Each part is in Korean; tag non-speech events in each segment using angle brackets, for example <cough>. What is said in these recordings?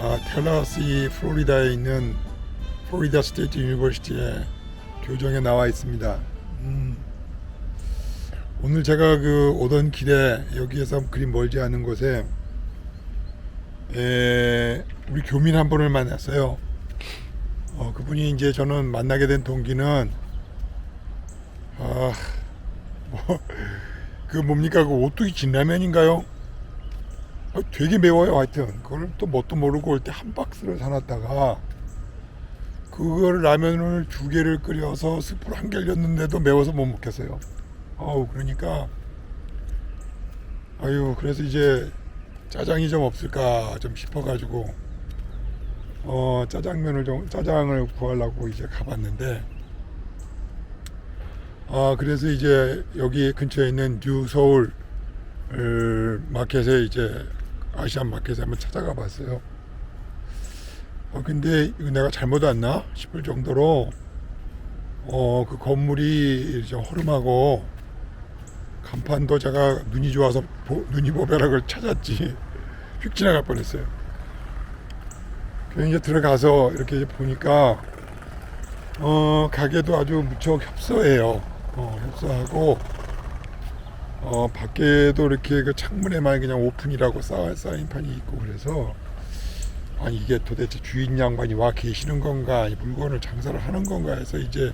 텔라시 플로리다에 있는 플로리다 스테이트 유니버시티에 교정에 나와 있습니다. 음, 오늘 제가 그 오던 길에 여기에서 그리 멀지 않은 곳에 에, 우리 교민 한 분을 만났어요. 어, 그분이 이제 저는 만나게 된 동기는 아, 뭐, <laughs> 그 뭡니까 그 오뚜기 진라면인가요? 아, 되게 매워요 하여튼. 그걸 또 뭣도 모르고 올 때 한 박스를 사놨다가 그걸 라면을 두 개를 끓여서 스프를 한 개를 넣는데도 매워서 못 먹겠어요. 아우 그러니까. 아유 그래서 이제 짜장이 좀 없을까 좀 싶어가지고 어 짜장면을 좀 짜장을 구하려고 이제 가봤는데 아 그래서 이제 여기 근처에 있는 뉴 서울 을 마켓에 이제 아시안 마켓에 한번 찾아가 봤어요. 어 근데 이거 내가 잘못 왔나 싶을 정도로 어 그 건물이 좀 허름하고 간판도 제가 눈이 좋아서 보, 눈이 보배락을 찾았지 휙 지나갈 뻔했어요. 그래서 이제 들어가서 이렇게 보니까 어 가게도 아주 무척 협소해요. 어 협소하고 어, 밖에도 이렇게 그 창문에만 그냥 오픈이라고 쌓, 사인판이 있고 그래서 아니 이게 도대체 주인 양반이 와 계시는 건가 이 물건을 장사를 하는 건가 해서 이제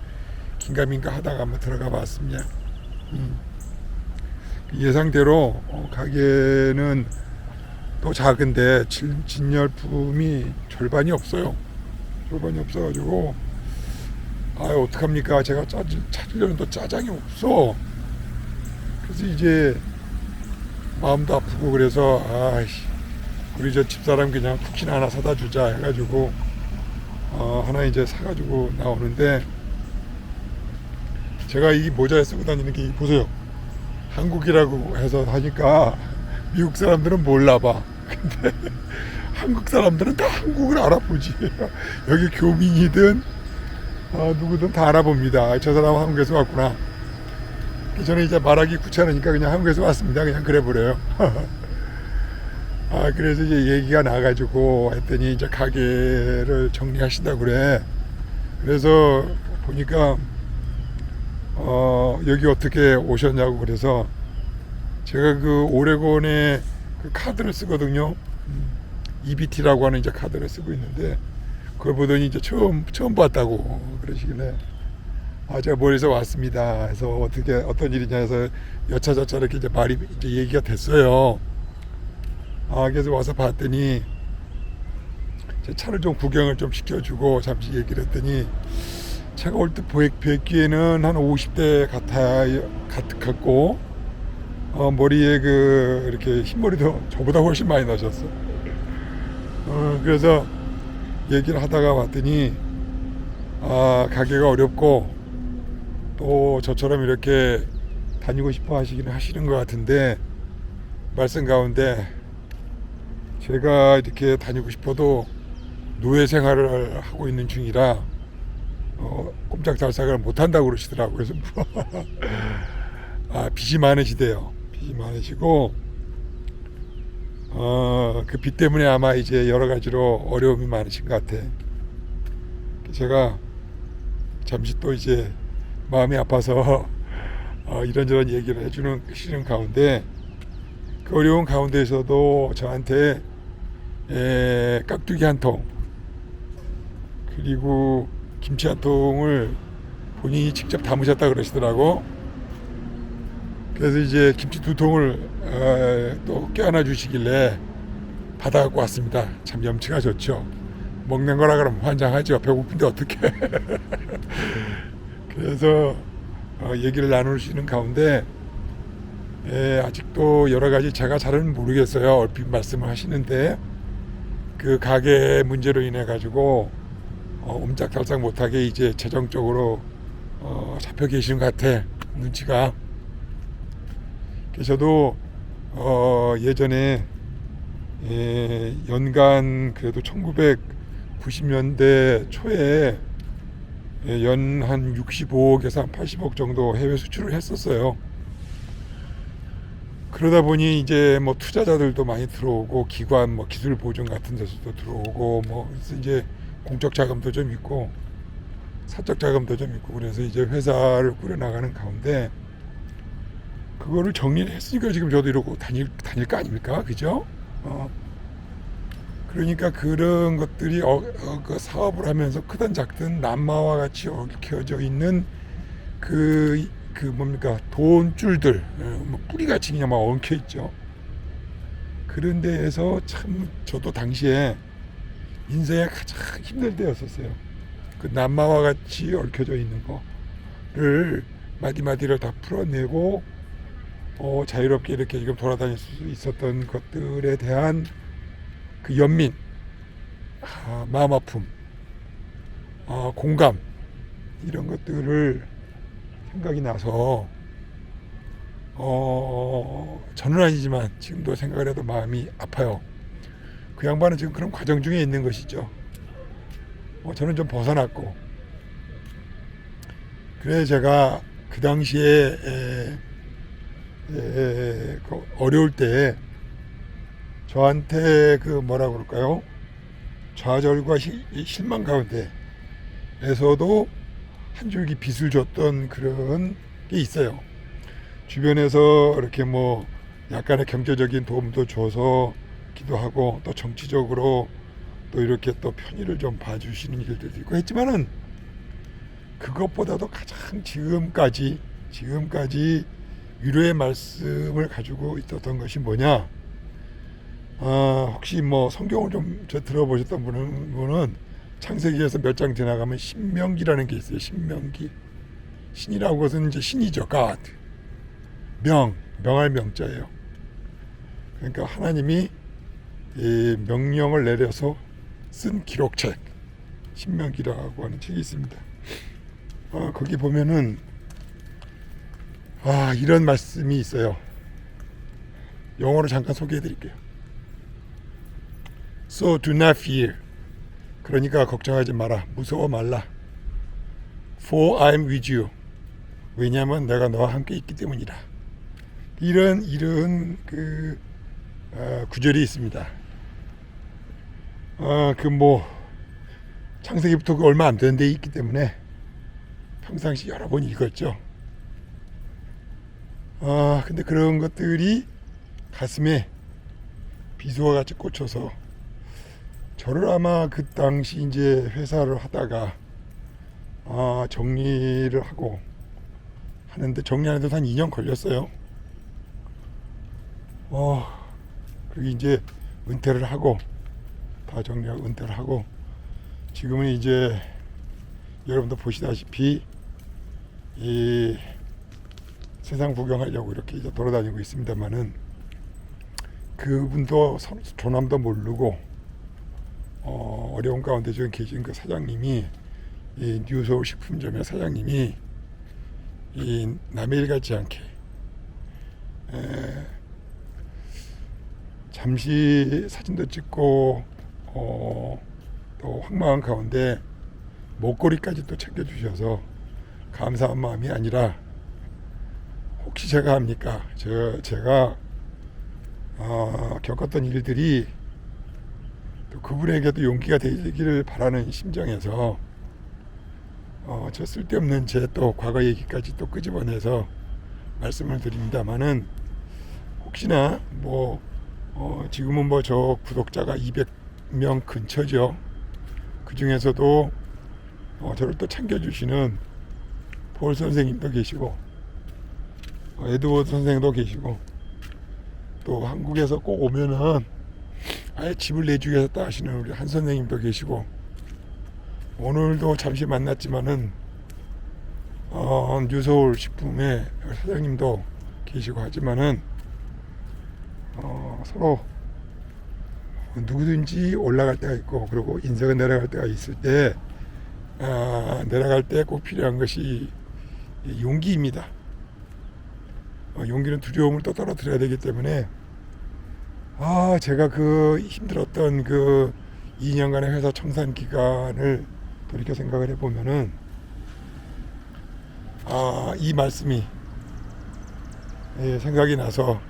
긴가민가 하다가 한번 들어가 봤습니다. 음. 예상대로 어, 가게는 또 작은데 진, 진열품이 절반이 없어요. 절반이 없어가지고 아 어떡합니까 제가 짜, 찾으려는 또 짜장이 없어. 그래서 이제 마음도 아프고 그래서 아이씨 우리 저 집사람 그냥 쿠키나 하나 사다 주자 해가지고 어, 하나 이제 사가지고 나오는데 제가 이 모자에 쓰고 다니는 게 보세요. 한국이라고 해서 하니까 미국 사람들은 몰라봐. <laughs> 근데 한국 사람들은 다 한국을 알아보지. <laughs> 여기 교민이든 어, 누구든 다 알아봅니다. 저 사람 한국에서 왔구나 저는 이제 말하기 귀찮으니까 그냥 한국에서 왔습니다. 그냥 그래 버려요. <laughs> 아 그래서 이제 얘기가 나가지고 했더니 이제 가게를 정리하신다 그래. 그래서 보니까 어 여기 어떻게 오셨냐고 그래서 제가 그 오레곤에 그 카드를 쓰거든요. 음, EBT라고 하는 이제 카드를 쓰고 있는데 그걸 보더니 이제 처음 처음 봤다고 그러시길래 아, 제가 멀리서 왔습니다. 해서 어떻게 어떤 일이냐 해서 여차저차 이렇게 이제 말이 이제 얘기가 됐어요. 아, 그래서 와서 봤더니 제 차를 좀 구경을 좀 시켜주고 잠시 얘기를 했더니 제가 올 때 뵙기에는 한 50대 같아 같, 같고 어, 머리에 그 이렇게 흰머리도 저보다 훨씬 많이 나셨어. 어, 그래서 얘기를 하다가 봤더니 아, 가게가 어렵고 또 저처럼 이렇게 다니고 싶어 하시기는 하시는 것 같은데 말씀 가운데 제가 이렇게 다니고 싶어도 노예 생활을 하고 있는 중이라 어, 꼼짝달싹을 못 한다고 그러시더라고요. 그래서 <laughs> 아, 빚이 많으시대요. 빚이 많으시고 어, 그 빚 때문에 아마 이제 여러 가지로 어려움이 많으신 것 같아. 제가 잠시 또 이제 마음이 아파서 어, 이런저런 얘기를 해주는 시는 가운데 그 어려운 가운데에서도 저한테 에, 깍두기 한 통 그리고 김치 한 통을 본인이 직접 담으셨다 그러시더라고. 그래서 이제 김치 두 통을 어, 또 껴안아 주시길래 받아갖고 왔습니다. 참 염치가 좋죠. 먹는 거라 그러면 환장하죠. 배고픈데 어떻게? <laughs> 그래서 어, 얘기를 나누시는 가운데 예, 아직도 여러 가지 제가 잘은 모르겠어요. 얼핏 말씀을 하시는데 그 가게 문제로 인해 가지고 어, 옴짝달싹 못하게 이제 재정적으로 어, 잡혀 계시는 것 같아 눈치가. 저도 어, 예전에 예, 연간 그래도 1990년대 초에 예, 연 한 65억에서 한 80억 정도 해외 수출을 했었어요. 그러다 보니 이제 뭐 투자자들도 많이 들어오고 기관 뭐 기술 보증 같은 데서도 들어오고 뭐 이제 공적 자금도 좀 있고 사적 자금도 좀 있고 그래서 이제 회사를 꾸려나가는 가운데 그거를 정리를 했으니까 지금 저도 이러고 다닐 다닐 거 아닙니까 그죠? 어. 그러니까 그런 것들이 어, 어, 그 사업을 하면서 크든 작든 남마와 같이 얽혀져 있는 그, 그 뭡니까 돈줄들 어, 뭐 뿌리같이 그냥 막 엉켜 있죠. 그런 데에서 참 저도 당시에 인생에 가장 힘들 때였었어요. 그 남마와 같이 얽혀져 있는 거를 마디마디를 다 풀어내고 어, 자유롭게 이렇게 지금 돌아다닐 수 있었던 것들에 대한 그 연민, 아, 마음 아픔, 아, 공감 이런 것들을 생각이 나서 어, 저는 아니지만 지금도 생각을 해도 마음이 아파요. 그 양반은 지금 그런 과정 중에 있는 것이죠. 어, 저는 좀 벗어났고 그래 제가 그 당시에 에, 에, 그 어려울 때 저한테 그 뭐라 그럴까요? 좌절과 시- 이 실망 가운데에서도 한 줄기 빛을 줬던 그런 게 있어요. 주변에서 이렇게 뭐 약간의 경제적인 도움도 줘서 기도하고 또 정치적으로 또 이렇게 또 편의를 좀 봐주시는 일들도 있고 했지만은 그것보다도 가장 지금까지 지금까지 위로의 말씀을 가지고 있었던 것이 뭐냐? 아, 혹시 뭐 성경을 좀저 들어보셨던 분은, 창세기에서 몇 장 지나가면 신명기라는 게 있어요. 신명기. 신이라고 것은 이제 신이죠. God. 명, 명할 명자예요. 그러니까 하나님이 이 명령을 내려서 쓴 기록책 신명기라고 하는 책이 있습니다. 아, 거기 보면은 아 이런 말씀이 있어요. 영어로 잠깐 소개해 드릴게요. So do not fear. 그러니까 걱정하지 마라. 무서워 말라. For I am with you. 왜냐하면 내가 너와 함께 있기 때문이라. 이런 이런 그 어, 구절이 있습니다. 아, 그뭐 창세기부터 그 얼마 안된데 있기 때문에 평상시 여러 번 읽었죠. 아, 근데 그런 것들이 가슴에 비수와 같이 꽂혀서 저를 아마 그 당시 이제 회사를 하다가 아, 정리를 하고 하는데 정리하는데 한 2년 걸렸어요. 어, 그리고 이제 은퇴를 하고 다 정리하고 은퇴를 하고 지금은 이제 여러분도 보시다시피 이 세상 구경하려고 이렇게 이제 돌아다니고 있습니다만은 그분도 서- 조남도 모르고 어, 어려운 가운데 지금 계신 그 사장님이 이 뉴서울 식품점의 사장님이 이 남의 일 같지 않게 에, 잠시 사진도 찍고 어, 또 황망한 가운데 목걸이까지 또 챙겨주셔서 감사한 마음이 아니라 혹시 제가 합니까? 저 제가 어, 겪었던 일들이 또 그분에게도 용기가 되기를 바라는 심정에서 어, 저 쓸데없는 제 또 과거 얘기까지 또 끄집어내서 말씀을 드립니다만은 혹시나 뭐 어, 지금은 뭐 저 구독자가 200명 근처죠. 그 중에서도 어, 저를 또 챙겨주시는 볼 선생님도 계시고 어, 에드워드 선생도 계시고 또 한국에서 꼭 오면은 아예 집을 내주겠다 하시는 우리 한 선생님도 계시고 오늘도 잠시 만났지만은 어, 뉴서울 식품의 사장님도 계시고 하지만은 어, 서로 누구든지 올라갈 때가 있고 그리고 인생은 내려갈 때가 있을 때 아, 내려갈 때 꼭 필요한 것이 이 용기입니다. 어, 용기는 두려움을 또 떨어뜨려야 되기 때문에 아 제가 그 힘들었던 그 2년간의 회사 청산 기간을 돌이켜 생각을 해보면은 아 이 말씀이 예, 생각이 나서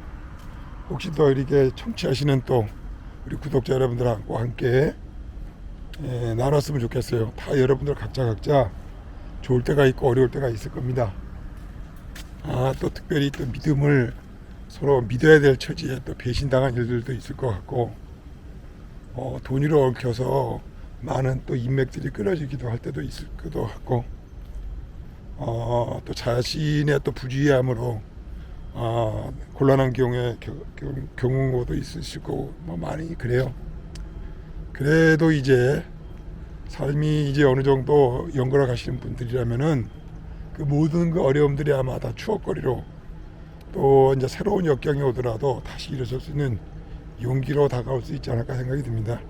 혹시 더 이렇게 청취하시는 또 우리 구독자 여러분들하고 함께 예, 나눴으면 좋겠어요. 다 여러분들 각자 각자 좋을 때가 있고 어려울 때가 있을 겁니다. 아, 또 특별히 또 믿음을 서로 믿어야 될 처지에 또 배신당한 일들도 있을 것 같고, 어, 돈으로 얽혀서 많은 또 인맥들이 끊어지기도 할 때도 있을 것도 같고, 어, 또 자신의 또 부주의함으로 어, 곤란한 경우에 겨- 겨- 경우도 있으시고 뭐 많이 그래요. 그래도 이제 삶이 이제 어느 정도 연걸어 가시는 분들이라면은 그 모든 그 어려움들이 아마 다 추억거리로 또 이제 새로운 역경이 오더라도 다시 일어설 수 있는 용기로 다가올 수 있지 않을까 생각이 듭니다.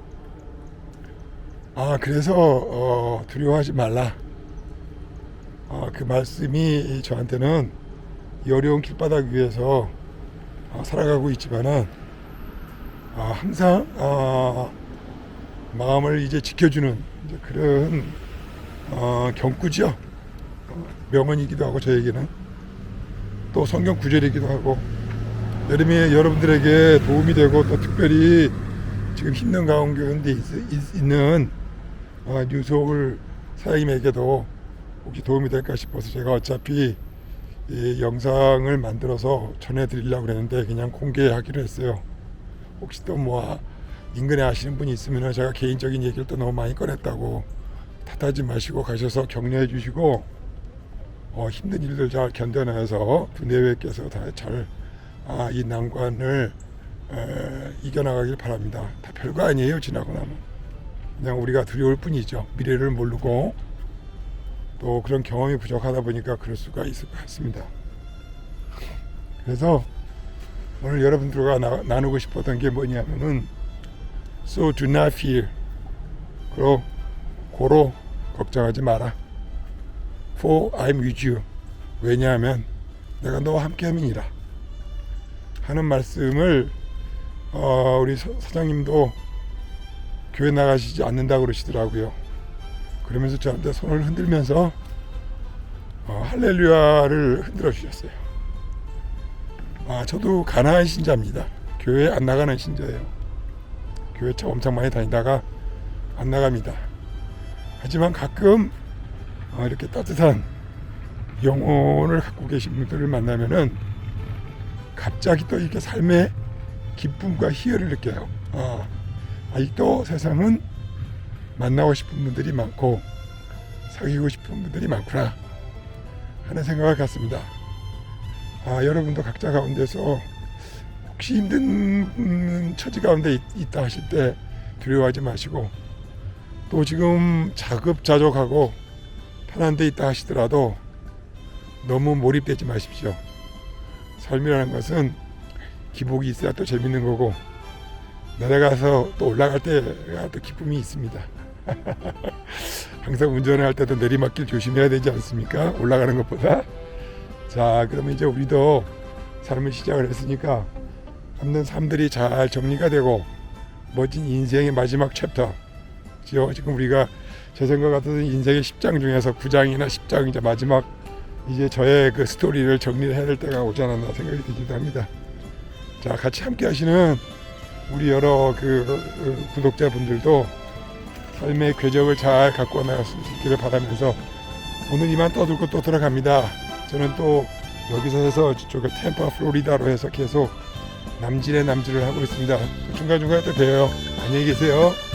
아 그래서 어, 두려워하지 말라. 아, 그 말씀이 저한테는 이 어려운 길바닥 위에서 어, 살아가고 있지만은 아, 항상 아, 마음을 이제 지켜주는 이제 그런 어, 경구죠. 어, 명언이기도 하고 저에게는 또 성경 구절이기도 하고 여름에 여러분들에게 도움이 되고 또 특별히 지금 힘든 가운데 있, 있- 있는 어, 뉴스올 사장님에게도 혹시 도움이 될까 싶어서 제가 어차피 이 영상을 만들어서 전해드리려고 그랬는데 그냥 공개하기로 했어요. 혹시 또 뭐 인근에 아시는 분이 있으면 제가 개인적인 얘기를 또 너무 많이 꺼냈다고 탓하지 마시고 가셔서 격려해 주시고 어, 힘든 일들 잘 견뎌내서 두 내외께서 다잘 아, 이 난관을 에, 이겨나가길 바랍니다. 다 별거 아니에요 지나고 나면 그냥 우리가 두려울 뿐이죠. 미래를 모르고 또 그런 경험이 부족하다 보니까 그럴 수가 있을 것 같습니다. 그래서 오늘 여러분들과 나, 나누고 싶었던 게 뭐냐면은 So do not fear. 그로 고로 걱정하지 마라. For I'm with you. 왜냐하면 내가 너와 함께함이니라. 하는 말씀을 어, 우리 서- 사장님도 교회 나가시지 않는다 그러시더라고요. 그러면서 저한테 손을 흔들면서 어, 할렐루야를 흔들어 주셨어요. 아, 저도 가난한 신자입니다. 교회 안 나가는 신자예요. 교회 참 엄청 많이 다니다가 안 나갑니다. 하지만 가끔 어, 이렇게 따뜻한 영혼을 갖고 계신 분들을 만나면은 갑자기 또 이렇게 삶의 기쁨과 희열을 느껴요. 아, 아직도 세상은 만나고 싶은 분들이 많고 사귀고 싶은 분들이 많구나 하는 생각을 갖습니다. 아, 여러분도 각자 가운데서 혹시 힘든 음, 처지 가운데 있, 있다 하실 때 두려워하지 마시고 또 지금 자급자족하고 편한 데 있다 하시더라도 너무 몰입되지 마십시오. 삶이라는 것은 기복이 있어야 또 재밌는 거고 내려가서 또 올라갈 때가 또 기쁨이 있습니다. <laughs> 항상 운전을 할 때도 내리막길 조심해야 되지 않습니까? 올라가는 것보다. 자, 그러면 이제 우리도 삶을 시작을 했으니까 남는 삶들이 잘 정리가 되고 멋진 인생의 마지막 챕터. 지금 우리가 제 생각 같아서 인생의 10장 중에서 9장이나 10장 이제 마지막 이제 저의 그 스토리를 정리를 해야 될 때가 오지 않았나 생각이 들기도 합니다. 자, 같이 함께 하시는 우리 여러 그 어, 구독자분들도 삶의 궤적을 잘 갖고 나갈 수 있기를 바라면서 오늘 이만 떠들고 또 들어갑니다. 저는 또 여기서 해서 저쪽에 템파 플로리다로 해서 계속 남질의 남질을 하고 있습니다. 중간중간에 또 봬요. 안녕히 계세요.